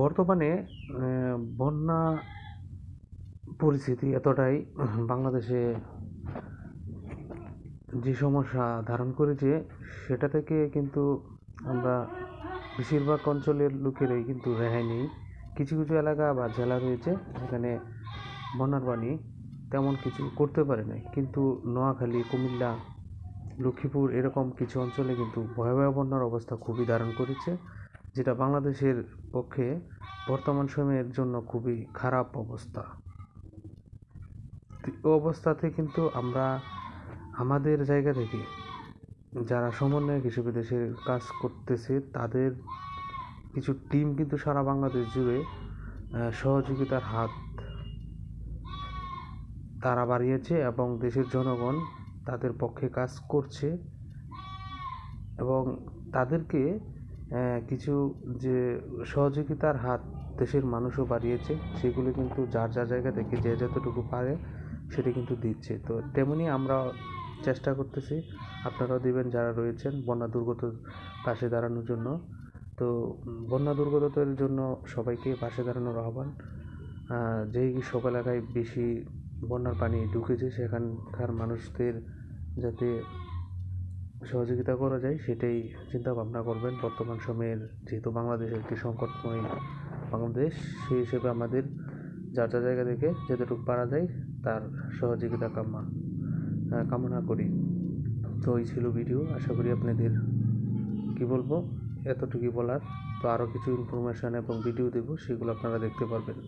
বর্তমানে বন্যা পরিস্থিতি এতটাই বাংলাদেশে যে সমস্যা ধারণ করেছে, সেটা থেকে কিন্তু আমরা বেশিরভাগ অঞ্চলের লোকেরাই কিন্তু রেহাই নেই। কিছু কিছু এলাকা বা জেলা রয়েছে যেখানে বন্যার পানি তেমন কিছু করতে পারে নাই। কিন্তু নোয়াখালী, কুমিল্লা, লক্ষ্মীপুর এরকম কিছু অঞ্চলে কিন্তু ভয়াবহ বন্যার অবস্থা খুবই ধারণ করেছে। যেটা বাংলাদেশের পক্ষে বর্তমান সময়ের জন্য খুবই খারাপ অবস্থা। অবস্থাতে কিন্তু আমরা আমাদের জায়গা থেকে যারা সমন্বয়ক হিসেবে দেশের কাজ করতেছে, তাদের কিছু টিম কিন্তু সারা বাংলাদেশ জুড়ে সহযোগিতার হাত তারা বাড়িয়েছে এবং দেশের জনগণ তাদের পক্ষে কাজ করছে এবং তাদেরকে কিছু যে সহযোগিতার হাত দেশের মানুষও বাড়িয়েছে, সেগুলো কিন্তু যার যার জায়গা থেকে যে যতটুকু পারে সেটা কিন্তু দিচ্ছে। তো তেমনি আমরা চেষ্টা করতেছি, আপনারাও দিবেন যারা রয়েছেন বন্যা দুর্গত পাশে দাঁড়ানোর জন্য। তো বন্যা দুর্গতদের জন্য সবাইকে পাশে দাঁড়ানোর আহ্বান। যেই সব এলাকায় বেশি বন্যার পানি ঢুকেছে, সেখানকার মানুষদের যাতে সহযোগিতা করা যায়, সেটাই চিন্তা ভাবনা করবেন। বর্তমান সময়ের যেহেতু বাংলাদেশ একটি সংকটময় বাংলাদেশ সেই হিসেবে আমাদের যার যার জায়গা থেকে যতটুকু পারা যায় তার সহযোগিতা কামনা কামনা করি। তো এই ছিল ভিডিও। আশা করি আপনাদের কি বলব? এতটুকুই বলার। তো আরও কিছু ইনফরমেশান এবং ভিডিও দেবো, সেগুলো আপনারা দেখতে পারবেন।